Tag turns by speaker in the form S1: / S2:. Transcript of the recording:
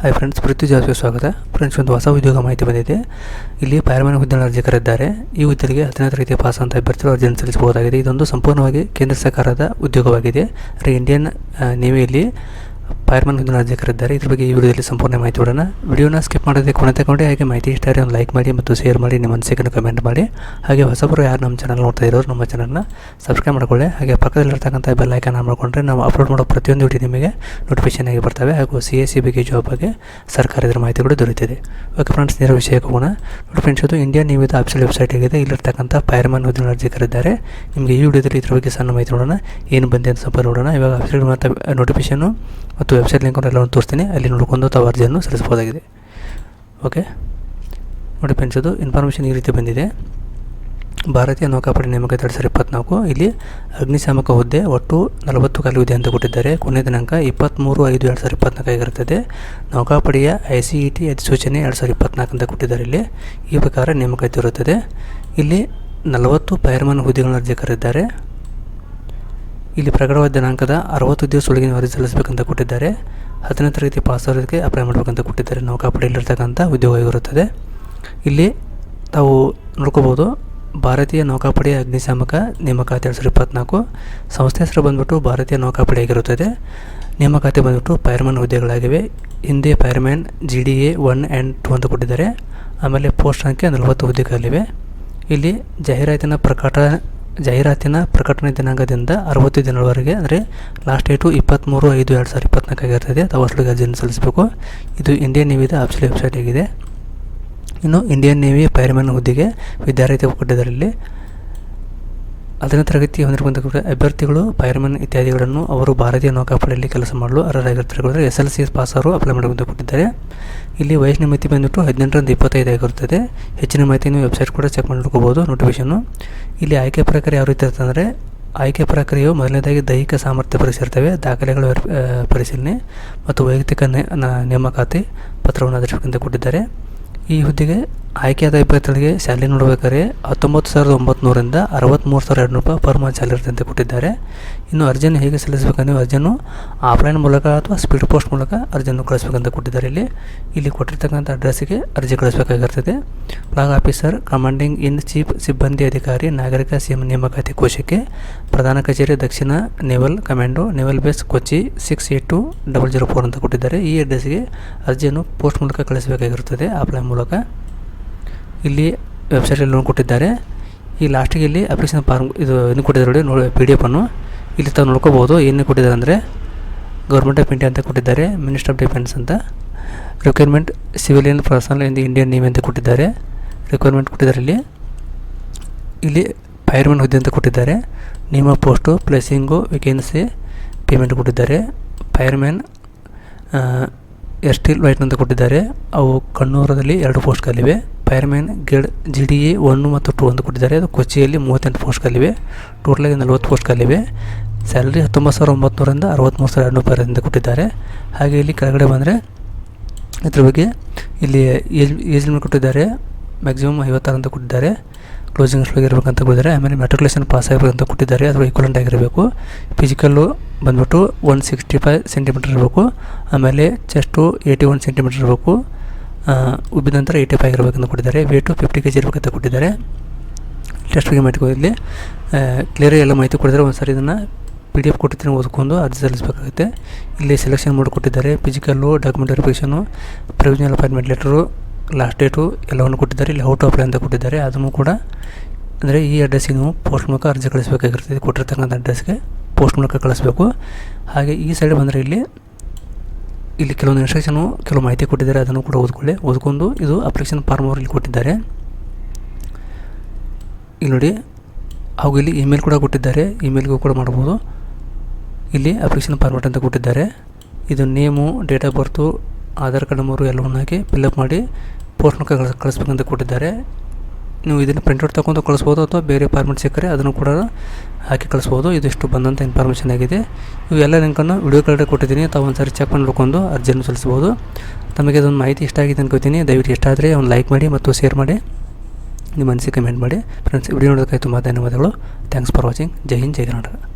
S1: Hi friends ಪೃಥ್ವಿ ಜಾಸ್ತಿ ಸ್ವಾಗತ. Friends ಒಂದು ಹೊಸ ಉದ್ಯೋಗ ಮಾಹಿತಿ ಬಂದಿದೆ. ಇಲ್ಲಿ ಫೈರ್ಮ್ಯಾನ್ ಹುದ್ದೆ ಅರ್ಜಿ ಕರೆದಿದ್ದಾರೆ ಈ ಹುದ್ದೆಗೆ ಹದಿನೈದು ರೀತಿಯ ಪಾಸ್ ಅಂತ ಅಭ್ಯರ್ಥಿಗಳು ಅರ್ಜಿಯನ್ನು ಸಲ್ಲಿಸಬಹುದಾಗಿದೆ. ಇದೊಂದು ಸಂಪೂರ್ಣವಾಗಿ ಕೇಂದ್ರ ಸರ್ಕಾರದ ಉದ್ಯೋಗವಾಗಿದೆ. ಅಂದರೆ ಇಂಡಿಯನ್ ನೇವಿಯಲ್ಲಿ ಅರ್ಜಿ ಕರೆದಿದ್ದಾರೆ ಇದ್ರ ಬಗ್ಗೆ ಈ ವಿಡಿಯೋದಲ್ಲಿ ಸಂಪೂರ್ಣ ಮಾಹಿತಿ ಕೊಡೋಣ ವಿಡಿಯೋನ ಸ್ಕಿಪ್ ಮಾಡೋದೇ ಕೊನೆ ತಗೊಂಡು ಹಾಗೆ ಮಾಹಿತಿ ಇಷ್ಟ ಆದರೆ ಒಂದು ಲೈಕ್ ಮಾಡಿ ಮತ್ತು ಶೇರ್ ಮಾಡಿ, ನಿಮ್ಮ ಅನಿಸಿಕೆಯನ್ನು ಕಮೆಂಟ್ ಮಾಡಿ. ಹಾಗೆ ಹೊಸಬರು ಯಾರು ನಮ್ಮ ಚಾನಲ್ ನೋಡ್ತಾ ಇರೋರು, ನಮ್ಮ ಚಾನಲ್ನ ಸಬ್ಸ್ಕ್ರೈಬ್ ಮಾಡ್ಕೊಳ್ಳಿ. ಹಾಗೆ ಪಕ್ಕದಲ್ಲಿರ್ತಕ್ಕಂಥ ಬೆಲ್ ಐಕನ್ ಮಾಡಿಕೊಂಡ್ರೆ ನಾವು ಅಪ್ಲೋಡ್ ಮಾಡೋ ಪ್ರತಿಯೊಂದು ವಿಡಿಯೋ ನಿಮಗೆ ನೋಟಿಫಿಕೇಶನ್ ಆಗಿ ಬರ್ತವೆ. ಹಾಗೂ ಸಿ ಎಸ್ ಸಿ ಬಗ್ಗೆ ಜಾಬ್ ಬಗ್ಗೆ ಸರ್ಕಾರದ ಕೂಡ ದೊರೆಯುತ್ತದೆ. ಓಕೆ ಫ್ರೆಂಡ್ಸ್ ನೇರ ವಿಷಯಕ್ಕೆ ಹೋಗೋಣ. ನೋಡಿ ಫ್ರೆಂಡ್ಸ್ ಇದು ಇಂಡಿಯನ್ ನಿಯಮಿತ ಆಫೀಸಿಯಲ್ ವೆಬ್ಸೈಟ್ ಆಗಿದೆ. ಇಲ್ಲಿರ್ತಕ್ಕಂಥ ಫೈರ್ಮನ್ ಹುದ್ದೆನ ಅರ್ಜಿ ಕರೆದಿದ್ದಾರೆ ನಿಮಗೆ ಈ ವಿಡಿಯೋದಲ್ಲಿ ಇದ್ರ ಬಗ್ಗೆ ಸಣ್ಣ ಮಾಹಿತಿ ನೋಡೋಣ. ಏನು ಬಂದಿದೆ ಅಂತ ಸ್ವಲ್ಪ ನೋಡೋಣ. ಇವಾಗ ಅಫಿಷಿಯಲ್ ಮತ್ತು ನೋಟಿಫಿಕೇಶನು ಮತ್ತು ವೆಬ್ಸೈಟ್ ಲಿಂಕ್ ಎಲ್ಲವನ್ನು ತೋರಿಸ್ತೀನಿ. ಅಲ್ಲಿ ನೋಡ್ಕೊಂಡು ತಾವು ಅರ್ಜಿಯನ್ನು ಸಲ್ಲಿಸಬಹುದಾಗಿದೆ. ಓಕೆ ನೋಡಿ ಫ್ರೆಂಡ್ಸ್ ಇದು ಇನ್ಫಾರ್ಮೇಷನ್ ಈ ರೀತಿ ಬಂದಿದೆ. ಭಾರತೀಯ ನೌಕಾಪಡೆ ನೇಮಕ ಎರಡು ಸಾವಿರದ ಇಪ್ಪತ್ನಾಲ್ಕು. ಇಲ್ಲಿ ಅಗ್ನಿಶಾಮಕ ಹುದ್ದೆ ಒಟ್ಟು ನಲವತ್ತು ಖಾಲಿ ಹುದ್ದೆ ಅಂತ ಕೊಟ್ಟಿದ್ದಾರೆ. ಕೊನೆಯ ದಿನಾಂಕ ಇಪ್ಪತ್ತ್ಮೂರು ಐದು ಎರಡು ಸಾವಿರದ ಇಪ್ಪತ್ನಾಲ್ಕಾಗಿರುತ್ತದೆ ನೌಕಾಪಡೆಯ ಐ ಸಿ ಇ ಟಿ ಅಧಿಸೂಚನೆ ಎರಡು ಸಾವಿರದ ಇಪ್ಪತ್ನಾಲ್ಕು ಅಂತ ಕೊಟ್ಟಿದ್ದಾರೆ ಇಲ್ಲಿ. ಈ ಪ್ರಕಾರ ನೇಮಕಾತಿ ಇರುತ್ತದೆ. ಇಲ್ಲಿ ನಲವತ್ತು ಫೈರ್ಮನ್ ಹುದ್ದೆಗಳನ್ನು ಅರ್ಜಿ ಕರೆದಿದ್ದಾರೆ. ಇಲ್ಲಿ ಪ್ರಕಟವಾದ ದಿನಾಂಕದ ಅರವತ್ತು ದಿವಸ ಒಳಗಿನ ವರದಿ ಸಲ್ಲಿಸಬೇಕಂತ ಕೊಟ್ಟಿದ್ದಾರೆ. ಹತ್ತನೇ ತರಗತಿ ಪಾಸ್ ಆಗೋದಕ್ಕೆ ಅಪ್ಲೈ ಮಾಡಬೇಕಂತ ಕೊಟ್ಟಿದ್ದಾರೆ. ನೌಕಾಪಡೆಯಲ್ಲಿರ್ತಕ್ಕಂಥ ಉದ್ಯೋಗ ಇರುತ್ತದೆ. ಇಲ್ಲಿ ತಾವು ನೋಡ್ಕೋಬೋದು ಭಾರತೀಯ ನೌಕಾಪಡೆಯ ಅಗ್ನಿಶಾಮಕ ನೇಮಕಾತಿ ಎರಡು ಸಾವಿರದ ಇಪ್ಪತ್ನಾಲ್ಕು ಸಂಸ್ಥೆ ಹೆಸರು ಬಂದ್ಬಿಟ್ಟು ಭಾರತೀಯ ನೌಕಾಪಡೆ ಆಗಿರುತ್ತದೆ. ನೇಮಕಾತಿ ಬಂದ್ಬಿಟ್ಟು ಫೈರ್ಮನ್ ಹುದ್ದೆಗಳಾಗಿವೆ. ಹಿಂದೆ fireman G D A one and two ಅಂತ ಕೊಟ್ಟಿದ್ದಾರೆ. ಆಮೇಲೆ ಪೋಸ್ಟ್ ಸಂಖ್ಯೆ ನಲವತ್ತು ಹುದ್ದೆಗಳಿವೆ. ಇಲ್ಲಿ ಜಾಹೀರಾತಿನ ಪ್ರಕಟ ಜಾಹೀರಾತಿನ ಪ್ರಕಟಣೆ ದಿನಾಂಕದಿಂದ ಅರವತ್ತು ದಿನಗಳವರೆಗೆ, ಅಂದರೆ ಲಾಸ್ಟ್ ಡೇಟು ಇಪ್ಪತ್ತ್ಮೂರು ಐದು ಎರಡು ಸಾವಿರದ ಇಪ್ಪತ್ನಾಲ್ಕಾಗಿರ್ತದೆ ಆಗಿರ್ತದೆ. ತಾವು ಅಷ್ಟೊಳಗೆ ಅರ್ಜಿಯನ್ನು ಸಲ್ಲಿಸಬೇಕು. ಇದು ಇಂಡಿಯನ್ ನೇವಿದ ಆಫೀಸಿಯಲ್ ವೆಬ್ಸೈಟ್ ಆಗಿದೆ. ಇನ್ನು ಇಂಡಿಯನ್ ನೇವಿ ಫೈರ್ಮ್ಯಾನ್ ಹುದ್ದೆಗೆ ವಿದ್ಯಾರ್ಥಿ ಇಲ್ಲಿ. ಹತ್ತನೇ ತರಗತಿ ಹೊಂದಿರುವಂಥ ಅಭ್ಯರ್ಥಿಗಳು ಫೈರ್ಮನ್ ಇತ್ಯಾದಿಗಳನ್ನು ಅವರು ಭಾರತೀಯ ನೌಕಾಪಡೆಯಲ್ಲಿ ಕೆಲಸ ಮಾಡಲು ಅರ್ಹರಾಗಿರ್ತಾರೆ ಎಸ್ ಎಲ್ ಸಿ ಪಾಸ್ ಅವರು ಅಪ್ಲೈ ಮಾಡಿಕೊಂಡು ಕೊಟ್ಟಿದ್ದಾರೆ ಇಲ್ಲಿ ವಯಸ್ಸಿನ ಮಿತಿ ಬಂದ್ಬಿಟ್ಟು ಹದಿನೆಂಟರಿಂದ ಇಪ್ಪತ್ತೈದು ಆಗಿರುತ್ತದೆ. ಹೆಚ್ಚಿನ ಮಾಹಿತಿ ವೆಬ್ಸೈಟ್ ಕೂಡ ಚೆಕ್ ಮಾಡಿ ನೋಟಿಫಿಕೇಶನ್ ಇಲ್ಲಿ ಆಯ್ಕೆ ಪ್ರಕ್ರಿಯೆ ಯಾವ ರೀತಿ ಇರುತ್ತೆ ಅಂದರೆ, ಆಯ್ಕೆ ಪ್ರಕ್ರಿಯೆಯು ಮೊದಲನೇದಾಗಿ ದೈಹಿಕ ಸಾಮರ್ಥ್ಯ ಪರಿಶೀಲಿರ್ತವೆ ದಾಖಲೆಗಳ ವೆರ್- ಪರಿಶೀಲನೆ ಮತ್ತು ವೈಯಕ್ತಿಕ ನೇಮಕಾತಿ ಪತ್ರವನ್ನು ಆಧರಿಸಿಕೊಂಡು ಕೊಟ್ಟಿದ್ದಾರೆ. ಈ ಹುದ್ದೆಗೆ ಆಯ್ಕೆಯಾದ ಅಭ್ಯರ್ಥಿಗಳಿಗೆ ಸ್ಯಾಲರಿ ನೋಡಬೇಕಾದ್ರೆ ಹತ್ತೊಂಬತ್ತು ಸಾವಿರದ ಒಂಬತ್ತು ಅರವತ್ತ್ಮೂರು ಸಾವಿರದ ಎರಡು ರೂಪಾಯಿ ಪರ್ ಮಂತ್ ಸ್ಯಾಲರಿ ಅಂತ ಕೊಟ್ಟಿದ್ದಾರೆ. ಇನ್ನು ಅರ್ಜಿಯನ್ನು ಹೇಗೆ ಸಲ್ಲಿಸಬೇಕಂದ್ರೆ ಅರ್ಜಿಯನ್ನು ಆಫ್ಲೈನ್ ಮೂಲಕ ಅಥವಾ ಸ್ಪೀಡ್ ಪೋಸ್ಟ್ ಮೂಲಕ ಅರ್ಜಿಯನ್ನು ಕಳಿಸ್ಬೇಕಂತ ಕೊಟ್ಟಿದ್ದಾರೆ ಇಲ್ಲಿ. ಇಲ್ಲಿ ಕೊಟ್ಟಿರ್ತಕ್ಕಂಥ ಅಡ್ರೆಸ್ಸಿಗೆ ಅರ್ಜಿ ಕಳಿಸಬೇಕಾಗಿರ್ತದೆ. Flag officer commanding in chief ಸಿಬ್ಬಂದಿ ಅಧಿಕಾರಿ, ನಾಗರಿಕ ಸಿಎಂ ನೇಮಕಾತಿ ಕೋಶಕ್ಕೆ ಪ್ರಧಾನ ಕಚೇರಿ ದಕ್ಷಿಣ naval commando naval base Kochi six eight two double zero four ಅಂತ ಕೊಟ್ಟಿದ್ದಾರೆ. ಈ ಅಡ್ರೆಸ್ಗೆ ಅರ್ಜಿಯನ್ನು ಪೋಸ್ಟ್ ಮೂಲಕ ಕಳಿಸಬೇಕಾಗಿರುತ್ತದೆ ಆಫ್ಲೈನ್ ಮೂಲಕ. ಇಲ್ಲಿ ವೆಬ್ಸೈಟಲ್ಲಿ ಲೋನ್ ಕೊಟ್ಟಿದ್ದಾರೆ. ಈ ಲಾಸ್ಟಿಗೆ ಇಲ್ಲಿ ಅಪ್ಲಿಕೇಶನ್ ಫಾರ್ಮ್ ಇದು ಏನು ಕೊಟ್ಟಿದ್ದಾರೆ ನೋಡಿ ನೋಡಿ ಪಿ ಡಿ ಎಫನ್ನು ಇಲ್ಲಿ ತಾವು ನೋಡ್ಕೋಬೋದು ಏನು ಕೊಟ್ಟಿದ್ದಾರೆ ಅಂದರೆ ಗೌರ್ಮೆಂಟ್ ಆಫ್ ಇಂಡಿಯಾ ಅಂತ ಕೊಟ್ಟಿದ್ದಾರೆ ಮಿನಿಸ್ಟರ್ ಆಫ್ ಡಿಫೆನ್ಸ್ ಅಂತ. Requirement civilian personnel in Indian name ಅಂತ ಕೊಟ್ಟಿದ್ದಾರೆ. ರಿಕ್ವೈರ್ಮೆಂಟ್ ಕೊಟ್ಟಿದ್ದಾರೆ ಇಲ್ಲಿ. ಇಲ್ಲಿ ಫೈರ್ಮನ್ ಹುದ್ದೆ ಅಂತ ಕೊಟ್ಟಿದ್ದಾರೆ. ನಿಮ್ಮ ಪೋಸ್ಟು ಪ್ಲೇಸಿಂಗು ವೇಕೆನ್ಸಿ ಪೇಮೆಂಟ್ ಕೊಟ್ಟಿದ್ದಾರೆ. ಫೈರ್ಮ್ಯಾನ್ ಎಸ್ಟಿಲ್ ವೈಟ್ ಅಂತ ಕೊಟ್ಟಿದ್ದಾರೆ. ಅವು ಕಣ್ಣೂರದಲ್ಲಿ ಎರಡು ಪೋಸ್ಟ್ಗಳಿವೆ fireman grade G D A one ಮತ್ತು ಟೂ ಒಂದು ಕೊಟ್ಟಿದ್ದಾರೆ. ಅದು ಕೊಚ್ಚಿಯಲ್ಲಿ ಮೂವತ್ತೆಂಟು ಪೋಸ್ಟ್ಗಳಿವೆ. ಟೋಟಲಾಗಿ ನಲ್ವತ್ತು ಪೋಸ್ಟ್ಗಳಿವೆ. ಸ್ಯಾಲ್ರಿ ಹತ್ತೊಂಬತ್ತು ಸಾವಿರ ಒಂಬತ್ತುನೂರಿಂದ ಅರವತ್ತ್ಮೂರು ಸಾವಿರ ಎರಡು ರೂಪಾಯಿ ಅಂತ ಕೊಟ್ಟಿದ್ದಾರೆ. ಹಾಗೆ ಇಲ್ಲಿ ಕೆಳಗಡೆ ಬಂದರೆ ಇದ್ರ ಬಗ್ಗೆ ಇಲ್ಲಿ ಏಜ್ ಏಜ್ ಲಿಮಿಟ್ ಕೊಟ್ಟಿದ್ದಾರೆ. ಮ್ಯಾಕ್ಸಿಮಮ್ ಐವತ್ತಾರು ಅಂತ ಕೊಟ್ಟಿದ್ದಾರೆ. ಕ್ಲೋಸಿಂಗ್ ಇರಬೇಕಂತ ಕೊಟ್ಟಿದ್ದಾರೆ. ಆಮೇಲೆ ಮೆಟ್ರಿಕ್ಯುಲೇಷನ್ ಪಾಸ್ ಆಗಬೇಕಂತ ಕೊಟ್ಟಿದ್ದಾರೆ. ಅಥವಾ ಈಕ್ವಲೆಂಟ್ ಆಗಿರಬೇಕು. ಫಿಸಿಕಲ್ಲು ಬಂದ್ಬಿಟ್ಟು ಒನ್ ಸಿಕ್ಸ್ಟಿ ಫೈವ್ ಸೆಂಟಿಮೀಟರ್ ಇರಬೇಕು. ಆಮೇಲೆ ಚೆಸ್ಟು ಏಯ್ಟಿ ಒನ್ ಸೆಂಟಿಮೀಟರ್ ಇರಬೇಕು. ಉಬ್ಬಿದ ನಂತರ ಏಯ್ಟಿ ಫೈವ್ ಇರಬೇಕಂತ ಕೊಟ್ಟಿದ್ದಾರೆ. ವೇಟು ಫಿಫ್ಟಿ ಕೆ ಜಿ ಇರಬೇಕಂತ ಕೊಟ್ಟಿದ್ದಾರೆ. ಟೆಸ್ಟ್ ಬಗ್ಗೆ ಮಾಹಿತಿ ಇಲ್ಲಿ ಕ್ಲಿಯರ್ ಎಲ್ಲ ಮಾಹಿತಿ ಕೊಡಿದರೆ ಒಂದು ಸಾರಿ ಇದನ್ನು ಪಿ ಡಿ ಎಫ್ ಕೊಟ್ಟಿದ್ದೀನಿ ಓದ್ಕೊಂಡು ಅರ್ಜಿ ಸಲ್ಲಿಸಬೇಕಾಗುತ್ತೆ. ಇಲ್ಲಿ ಸೆಲೆಕ್ಷನ್ ಮಾಡಿ ಕೊಟ್ಟಿದ್ದಾರೆ. Physical document verification provisional appointment letter last date ಎಲ್ಲವನ್ನು ಕೊಟ್ಟಿದ್ದಾರೆ. ಇಲ್ಲಿ ಔಟ್ ಆಫ್ ಅಂತ ಕೊಟ್ಟಿದ್ದಾರೆ. ಅದನ್ನು ಕೂಡ ಅಂದರೆ ಈ ಅಡ್ರೆಸ್ಸಿಗೆ ನೀವು ಪೋಸ್ಟ್ ಮೂಲಕ ಅರ್ಜಿ ಕಳಿಸಬೇಕಾಗಿರ್ತದೆ. ಕೊಟ್ಟಿರ್ತಕ್ಕಂಥ ಅಡ್ರೆಸ್ಗೆ ಪೋಸ್ಟ್ ಮೂಲಕ ಕಳಿಸ್ಬೇಕು. ಹಾಗೆ ಈ ಸೈಡ್ ಬಂದರೆ ಇಲ್ಲಿ ಇಲ್ಲಿ ಕೆಲವೊಂದು ಇನ್ಸ್ಟ್ರಕ್ಷನು ಕೆಲವು ಮಾಹಿತಿ ಕೊಟ್ಟಿದ್ದಾರೆ, ಅದನ್ನು ಕೂಡ ಓದ್ಕೊಳ್ಳಿ. ಓದ್ಕೊಂಡು ಇದು ಅಪ್ಲಿಕೇಶನ್ ಫಾರ್ಮ್ ಅವರು ಇಲ್ಲಿ ಕೊಟ್ಟಿದ್ದಾರೆ. ಇಲ್ಲಿ ನೋಡಿ, ಹಾಗೂ ಇಲ್ಲಿ ಇಮೇಲ್ ಕೂಡ ಕೊಟ್ಟಿದ್ದಾರೆ. ಇಮೇಲ್ಗೂ ಕೂಡ ಮಾಡ್ಬೋದು. ಇಲ್ಲಿ ಅಪ್ಲಿಕೇಶನ್ ಫಾರ್ಮೆಟ್ ಅಂತ ಕೊಟ್ಟಿದ್ದಾರೆ. ಇದು name, date of birth, Aadhaar card number ಎಲ್ಲವನ್ನು ಹಾಕಿ ಫಿಲ್ಅಪ್ ಮಾಡಿ ಪೋಸ್ಟ್ ಮುಖ ಕಳಿಸ್, ಕಳಿಸ್ಬೇಕಂತ ಕೊಟ್ಟಿದ್ದಾರೆ. ನೀವು ಇದನ್ನು ಪ್ರಿಂಟೌಟ್ ತಗೊಂಡು ಕಳಿಸ್ಬೋದು ಅಥವಾ ಬೇರೆ ಫಾರ್ಮೆಟ್ ಸಿಕ್ಕರೆ ಅದನ್ನು ಕೂಡ ಹಾಕಿ ಕಳಿಸ್ಬೋದು. ಇದಿಷ್ಟು ಬಂದಂಥ ಇನ್ಫಾರ್ಮೇಷನ್ ಆಗಿದೆ. ಇವೆಲ್ಲ ಲಿಂಕನ್ನು ವಿಡಿಯೋ ಕೆಳಗಡೆ ಕೊಟ್ಟಿದ್ದೀನಿ. ತಾವು ಒಂದು ಸಾರಿ ಚೆಕ್ ಮಾಡಿ ನೋಡ್ಕೊಂಡು ಅರ್ಜಿಯನ್ನು ಸಲ್ಲಿಸ್ಬೋದು ತಮಗೆ ಅದೊಂದು ಮಾಹಿತಿ ಇಷ್ಟ ಆಗಿದೆ ಅನ್ಕೋತೀನಿ. ದಯವಿಟ್ಟು ಇಷ್ಟ ಆದರೆ ಒಂದು ಲೈಕ್ ಮಾಡಿ ಮತ್ತು ಶೇರ್ ಮಾಡಿ. ನಿಮ್ಮ ಅನಿಸಿಕೆ ಕಮೆಂಟ್ ಮಾಡಿ. ಫ್ರೆಂಡ್ಸ್ ವಿಡಿಯೋ ನೋಡೋದಕ್ಕೆ ತುಂಬ ಧನ್ಯವಾದಗಳು. ಥ್ಯಾಂಕ್ಸ್ ಫಾರ್ ವಾಚಿಂಗ್ ಜೈ ಹಿಂದ್, ಜೈ ಕರ್ನಾಟಕ.